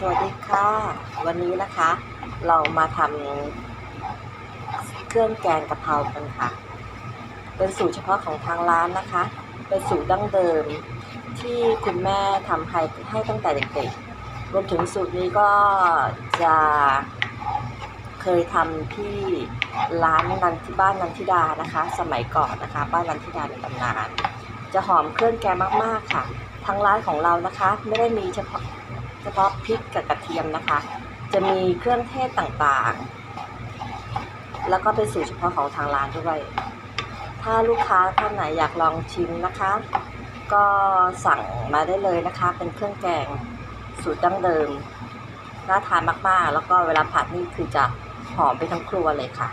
สวัสดีค่ะ วันนี้นะคะ เรามาทำเครื่องแกงกะเพรากันค่ะ เป็นสูตรเฉพาะของทางร้านนะคะ เป็นสูตรดั้งเดิมที่คุณแม่ทำให้ให้ตั้งแต่เด็กๆ รวมถึงสูตรนี้ก็จะเคยทำที่ร้านนันที่บ้านนันทิดานะคะ สมัยก่อนนะคะ บ้านนันทิดาในตำนาน จะหอมเครื่องแกงมากๆค่ะ ทางร้านของเรานะคะ ไม่ได้มีเฉพาะ ฉพาะพริกกับกระเทียมนะคะ จะมีเครื่องเทศต่างๆ แล้วก็เป็นสูตรเฉพาะของทางร้านด้วย ถ้าลูกค้าท่านไหนอยากลองชิมนะคะ ก็สั่งมาได้เลยนะคะ เป็นเครื่องแกงสูตรดั้งเดิมน่าทานมากๆ แล้วก็เวลาผัดนี่คือจะหอมไปทั้งครัวเลยค่ะ